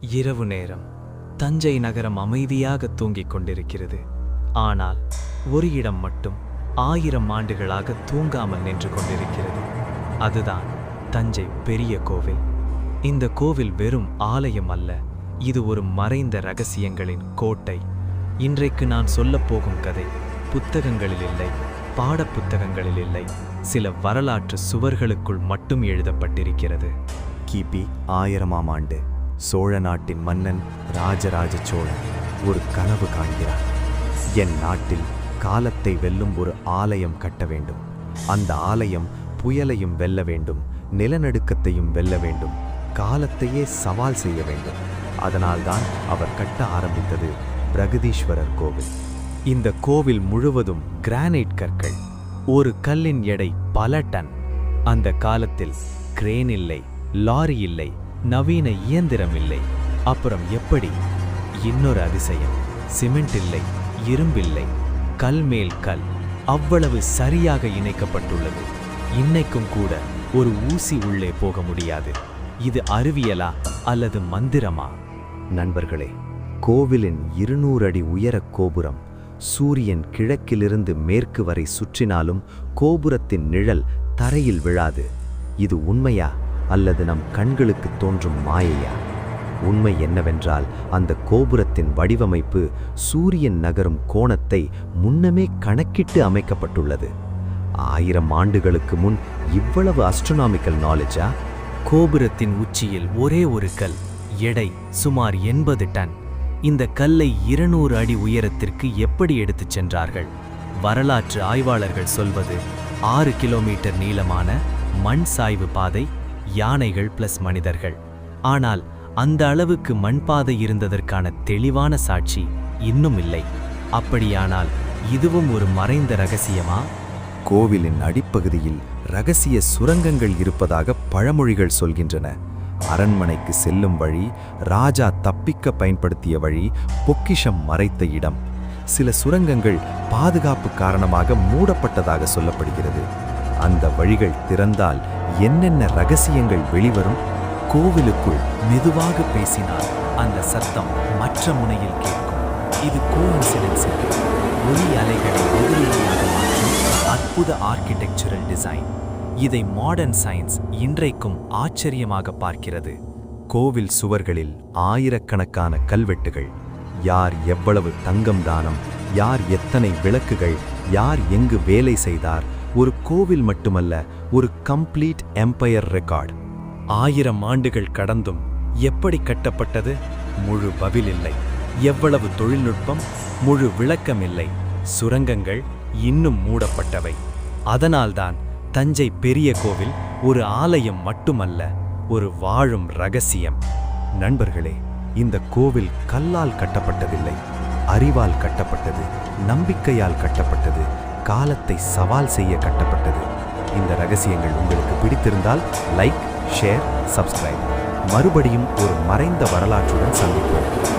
இரவு நேரம். தஞ்சை நகரம் அமைதியாக தூங்கிக் கொண்டிருக்கிறது. ஆனால் ஒரு இடம் மட்டும் ஆயிரம் ஆண்டுகளாக தூங்காமல் நின்று கொண்டிருக்கிறது. அதுதான் தஞ்சை பெரிய கோவில். இந்த கோவில் வெறும் ஆலயம் அல்ல இது ஒரு மறைந்த ரகசியங்களின் கோட்டை. இன்றைக்கு நான் சொல்லப் போகும் கதை புத்தகங்களில் இல்லை பாடப்புத்தகங்களில் இல்லை சில வரலாற்று சுவர்களுக்குள் மட்டும் எழுதப்பட்டிருக்கிறது. கிபி ஆயிரமாம் ஆண்டு. சோழ நாட்டின் மன்னன் ராஜராஜ சோழன் ஒரு கனவு காண்கிறார். என் நாட்டில் காலத்தை வெல்லும் ஒரு ஆலயம் கட்ட வேண்டும். அந்த ஆலயம் புயலையும் வெல்ல வேண்டும் நிலநடுக்கத்தையும் வெல்ல வேண்டும் காலத்தையே சவால் செய்ய வேண்டும். அதனால்தான் அவர் கட்ட ஆரம்பித்தது பிரகதீஸ்வரர் கோவில். இந்த கோவில் முழுவதும் கிரானைட் கற்கள் ஒரு கல்லின் எடை பல டன். அந்த காலத்தில் கிரேன் இல்லை லாரி இல்லை நவீன இயந்திரம் இல்லை. அப்புறம் எப்படி? இன்னொரு அதிசயம். சிமெண்ட் இல்லை இரும்பில்லை கல் மேல் கல் அவ்வளவு சரியாக இணைக்கப்பட்டுள்ளது. இன்னைக்கும் கூட ஒரு ஊசி உள்ளே போக முடியாது. இது அறிவியலா அல்லது மந்திரமா? நண்பர்களே கோவிலின் இருநூறு அடி உயர கோபுரம் சூரியன் கிழக்கிலிருந்து மேற்கு வரை சுற்றினாலும் கோபுரத்தின் நிழல் தரையில் விழாது. இது உண்மையா? அல்லது நம் கண்களுக்கு தோன்றும் மாயையா? உண்மை என்னவென்றால் அந்த கோபுரத்தின் வடிவமைப்பு சூரியன் நகரும் கோணத்தை முன்னமே கணக்கிட்டு அமைக்கப்பட்டுள்ளது. ஆயிரம் ஆண்டுகளுக்கு முன் இவ்வளவு அஸ்ட்ரோனாமிக்கல் நாலேஜா கோபுரத்தின் உச்சியில் ஒரே ஒரு கல் எடை சுமார் எண்பது டன். இந்த கல்லை இருநூறு அடி உயரத்திற்கு எப்படி எடுத்துச் சென்றார்கள்? வரலாற்று ஆய்வாளர்கள் சொல்வது ஆறு கிலோமீட்டர் நீளமான மண் சாய்வு பாதை யானைகள் பிளஸ் மனிதர்கள். ஆனால் அந்த அளவுக்கு மண் பாதை இருந்ததற்கான தெளிவான சாட்சி இன்னும் இல்லை. அப்படியானால் இதுவும் ஒரு மறைந்த ரகசியமா? கோவிலின் அடிப்பகுதியில் ரகசிய சுரங்கங்கள் இருப்பதாக பழமொழிகள் சொல்கின்றன. அரண்மனைக்கு செல்லும் வழி ராஜா தப்பிக்க பயன்படுத்திய வழி பொக்கிஷம் மறைத்த இடம். சில சுரங்கங்கள் பாதுகாப்பு காரணமாக மூடப்பட்டதாக சொல்லப்படுகிறது. அந்த வழிகள் திறந்தால் என்னென்ன ரகசியங்கள் வெளிவரும்? கோவிலுக்குள் மெதுவாக பேசினால் அந்த சத்தம் மற்ற முனையில் கேட்கும். இது கோஇன்சிடென்ஸ் ஒளி அலைகளை எதிரொலியாக மாற்றும் அற்புத ஆர்கிடெக்சரல் டிசைன் இதை மாடர்ன் சயின்ஸ் இன்றைக்கும் ஆச்சரியமாக பார்க்கிறது. கோவில் சுவர்களில் ஆயிரக்கணக்கான கல்வெட்டுகள் யார் எவ்வளவு தங்கம் தானம் யார் எத்தனை விளக்குகள் யார் எங்கு வேலை செய்தார் ஒரு கோவில் மட்டுமல்ல ஒரு கம்ப்ளீட் எம்பையர் ரெக்கார்ட். ஆயிரம் ஆண்டுகள் கடந்தும் எப்படி கட்டப்பட்டது? முழு பதில் இல்லை எவ்வளவு தொழில்நுட்பம்? முழு விளக்கம் இல்லை சுரங்கங்கள் இன்னும் மூடப்பட்டவை. அதனால்தான் தஞ்சை பெரிய கோவில் ஒரு ஆலயம் மட்டுமல்ல ஒரு வாழும் ரகசியம். நண்பர்களே இந்த கோவில் கல்லால் கட்டப்பட்டதில்லை. அறிவால் கட்டப்பட்டது நம்பிக்கையால் கட்டப்பட்டது காலத்தை சவால் செய்ய கட்டப்பட்டது. இந்த ரகசியங்கள் உங்களுக்கு பிடித்திருந்தால் லைக் ஷேர் சப்ஸ்கிரைப். மறுபடியும் ஒரு மறைந்த வரலாற்றுடன் சந்திப்போம்.